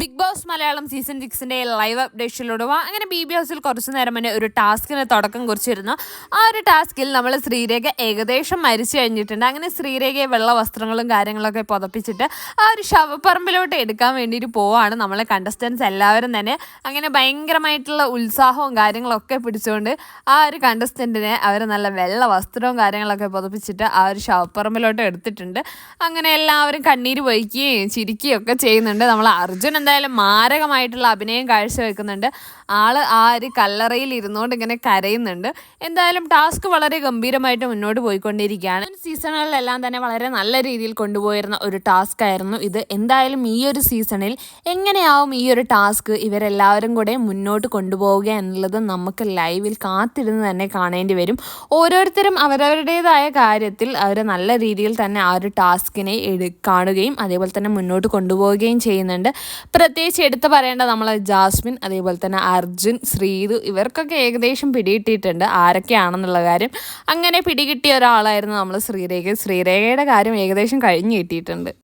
Big boss Malayalam season സിക്സിന്റെ live അപ്ഡേഷനിലൂടെ അങ്ങനെ ബി ബി ഹൗസിൽ കുറച്ച് നേരം മുന്നേ ഒരു ടാസ്കിന് തുടക്കം കുറിച്ചിരുന്നു. ആ ഒരു ടാസ്കിൽ നമ്മൾ ശ്രീരേഖ ഏകദേശം മരിച്ചു കഴിഞ്ഞിട്ടുണ്ട്. അങ്ങനെ ശ്രീരേഖയെ വെള്ള വസ്ത്രങ്ങളും കാര്യങ്ങളൊക്കെ പുതപ്പിച്ചിട്ട് ആ ഒരു ശവപ്പറമ്പിലോട്ട് എടുക്കാൻ വേണ്ടിയിട്ട് പോവാണ് നമ്മളെ കണ്ടസ്റ്റൻസ് എല്ലാവരും തന്നെ. അങ്ങനെ ഭയങ്കരമായിട്ടുള്ള ഉത്സാഹവും കാര്യങ്ങളൊക്കെ പിടിച്ചുകൊണ്ട് ആ ഒരു കണ്ടസ്റ്റന്റിനെ അവർ നല്ല വെള്ള വസ്ത്രവും കാര്യങ്ങളൊക്കെ പുതപ്പിച്ചിട്ട് ആ ഒരു ശവപ്പറമ്പിലോട്ട് എടുത്തിട്ടുണ്ട്. അങ്ങനെ എല്ലാവരും കണ്ണീര് പൊയ്ക്കുകയും ചിരിക്കുകയും ഒക്കെ ചെയ്യുന്നുണ്ട്. നമ്മൾ അർജുൻ എന്തായാലും മാരകമായിട്ടുള്ള അഭിനയം കാഴ്ചവെക്കുന്നുണ്ട്. ആൾ ആ ഒരു കല്ലറയിൽ ഇരുന്നുകൊണ്ട് ഇങ്ങനെ കരയുന്നുണ്ട്. എന്തായാലും ടാസ്ക് വളരെ ഗംഭീരമായിട്ട് മുന്നോട്ട് പോയിക്കൊണ്ടിരിക്കുകയാണ്. സീസണുകളിലെല്ലാം തന്നെ വളരെ നല്ല രീതിയിൽ കൊണ്ടുപോയിരുന്ന ഒരു ടാസ്ക് ആയിരുന്നു ഇത്. എന്തായാലും ഈ ഒരു സീസണിൽ എങ്ങനെയാവും ഈ ഒരു ടാസ്ക് ഇവരെല്ലാവരും കൂടെ മുന്നോട്ട് കൊണ്ടുപോവുക എന്നുള്ളത് നമുക്ക് ലൈവിൽ കാത്തിരുന്ന് തന്നെ കാണേണ്ടി വരും. ഓരോരുത്തരും അവരവരുടേതായ കാര്യത്തിൽ അവർ നല്ല രീതിയിൽ തന്നെ ആ ഒരു ടാസ്കിനെ കാണുകയും അതേപോലെ തന്നെ മുന്നോട്ട് കൊണ്ടുപോവുകയും ചെയ്യുന്നുണ്ട്. പ്രത്യേകിച്ച് എടുത്തു പറയേണ്ട നമ്മൾ ജാസ്മിൻ അതേപോലെ തന്നെ അർജുൻ ശ്രീതു ഇവർക്കൊക്കെ ഏകദേശം പിടികിട്ടിയിട്ടുണ്ട് ആരൊക്കെയാണെന്നുള്ള കാര്യം. അങ്ങനെ പിടികിട്ടിയ ഒരാളായിരുന്നു നമ്മൾ ശ്രീരേഖ. ശ്രീരേഖയുടെ കാര്യം ഏകദേശം കഴിഞ്ഞു കിട്ടിയിട്ടുണ്ട്.